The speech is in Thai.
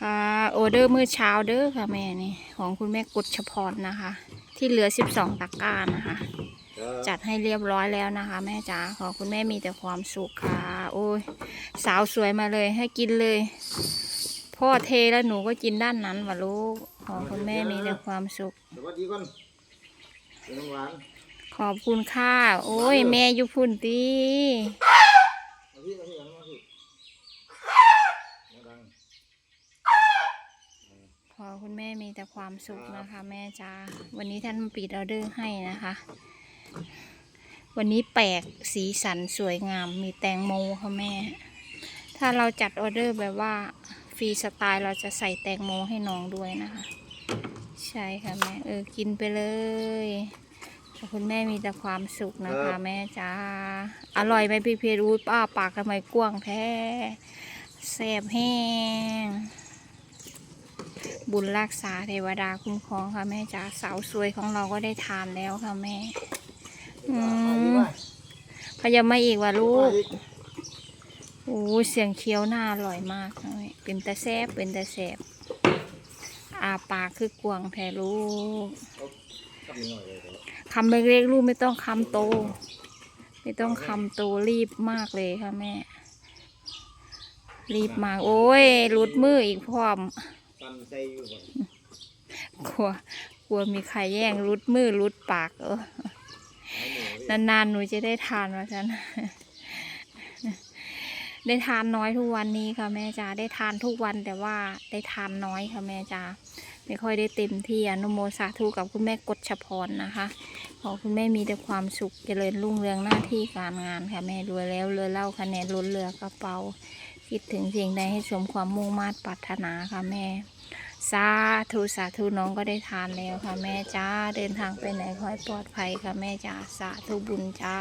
ค่ะออเดอร์มื้อเช้าเด้อค่ะแม่นี่ ของคุณแม่กฎชพรนะคะ ที่เหลือ12ตะกร้านะคะ จัดให้เรียบร้อยแล้วนะคะ แม่จ๋าขอคุณแม่มีแต่ความสุขค่ะ โอ้ย สาวสวยมาเลยให้กินเลย พ่อเทแล้วหนูก็กินด้านนั้นวะลูกขอคุณแม่มีแต่ความสุขสวัสดีก่อนเป็นน้ำหวานขอบคุณค่ะ โอ้ย แม่อยู่พุ่นตี มาพี่มาพี่มาพี่มาดัง ขอคุณแม่มีแต่ความสุขนะคะ แม่จ้าวันนี้ท่านมาปิดออเดอร์ให้นะคะ วันนี้แปลกสีสันสวยงาม มีแตงโมค่ะแม่ ถ้าเราจัดออเดอร์แบบว่าฟรีสไตล์เราจะใส่แตงโมให้น้องด้วยนะคะ ใช่ค่ะแม่เออกินไปเลยขอบคุณแม่มีแต่ความสุขนะคะแม่จ้าอร่อยไหมพี่เพรูดป้าปากทำไมกว้างแท้แซ่บแห้ง บุญรักษาเทวดาคุ้มครองค่ะแม่จ๋าสาวสวยของเราก็ได้ทานแล้วค่ะแม่อืมเขายังไม่อีกว่ะลูกโอ้เสียงเคี้ยวหน้าอร่อยมากเลยเป็นตาแซบเป็นตาแซบอาปากคือกวางแท้ลูกกับนิดหน่อยเลยเดี๋ยวคำเล็กๆลูกไม่ต้องคำโต ไม่ต้องคำโตรีบมากเลยค่ะแม่ รีบมากโอ้ยรุดมืออีกพร้อม ตันใจอยู่ก่อนกลัว กลัวมีใครแย่งรุดมือรุดปากเออหายหมูพี่นานๆหนูจะได้ทานว่าฉัน ได้ทานน้อยทุกวันนี้ค่ะแม่จ๋าได้ทานทุกวันแต่ว่าได้ทานน้อยค่ะแม่จ๋าไม่ค่อยได้เต็มที่อนุโมสาธุกับคุณแม่กฎชพรนะคะ ขอคุณแม่มีแต่ความสุขเจริญรุ่งเรืองหน้าที่การงานค่ะแม่รวยแล้วเรือเล่าคะแนนล้นเรือกระเป๋า คิดถึงสิ่งใดให้สมความมุ่งมา่ปรารถนาค่ะแม่สาธุสาธุน้องก็ได้ทานแล้วค่ะแม่จ้าเดินทางไปไหนขอให้ปลอดภัยค่ะแม่จ้าสาธุบุญจ้า